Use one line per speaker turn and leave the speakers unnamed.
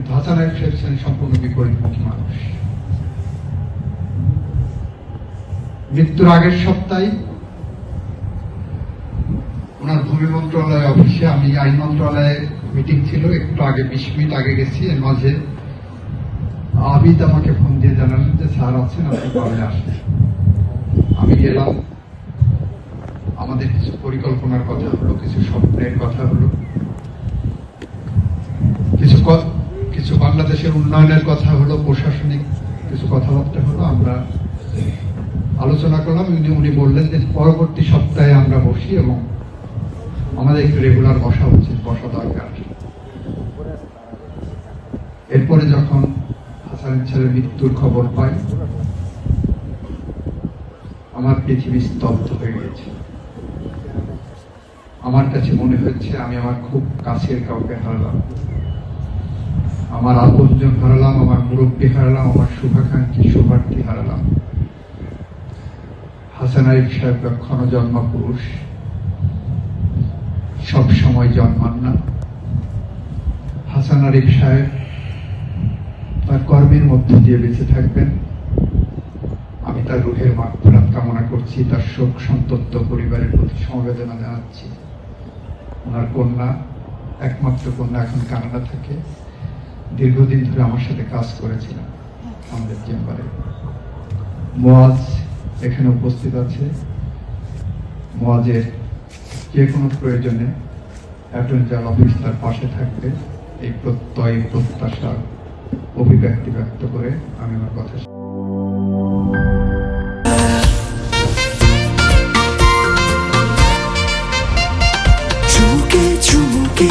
কিন্তু হাসান সম্পূর্ণ বিপরীতমুখী মানুষ মৃত্যুর আগের সপ্তাহে ওনার ভূমি মন্ত্রণালয় অফিসে আমি আইন মন্ত্রণালয়ে মিটিং ছিল, একটু আগে, বিশ মিনিট আগে গেছি, এর মাঝে আবিদ আমাকে ফোন দিয়ে জানালেন যে, স্যার আছেন, আপনি কবে আসবেন? আমি গেলাম। আমাদের কিছু পরিকল্পনার কথা হলো, কিছু স্বপ্নের কথা হলো কিছু ক- বাংলাদেশের উন্নয়নের কথা হলো, প্রশাসনিক কিছু কথাবার্তা হলো, আমরা আলোচনা করলাম। উনি উনি বললেন যে পরবর্তী সপ্তাহে আমরা বসি এবং আমাদের একটু রেগুলার বসা উচিত, বসা দরকার। এরপরে যখন হাসান ছেলের মৃত্যুর খবর পাই, আমার পৃথিবী স্তব্ধ হয়ে গেছে। আমার কাছে মনে হচ্ছে আমি আমার খুব কাছের কাউকে হারালাম। আমার আপনজন হারালাম, আমার মুরব্বী হারালাম, আমার শুভাকাঙ্ক্ষী শুভার্থী হারালাম। হাসান আরিফ সাহেব ক্ষণজন্ম পুরুষ। সব সময় জন্মান না। হাসান আরিফ সাহেব তার কর্মের মধ্য দিয়ে বেঁচে থাকবেন। আমি তার রুহের মাগফিরাত কামনা করছি, তার শোক সন্তপ্ত পরিবারের প্রতি সমবেদনা জানাচ্ছি। ওনার কন্যা, একমাত্র কন্যা এখন কানাডা থাকে। দীর্ঘদিন ধরে আমার সাথে কাজ করেছিলেন আমাদের চেম্বারে। মোয়াজ এখানে উপস্থিত আছে। মোয়াজের যে কোনো প্রয়োজনে অ্যাটর্নি জেনারেল অফিস তার পাশে থাকবে। এই প্রত্যয় প্রত্যাশার অভিব্যক্তি ব্যক্ত করে আমি আমার কথা
চুমুকে চুমুকে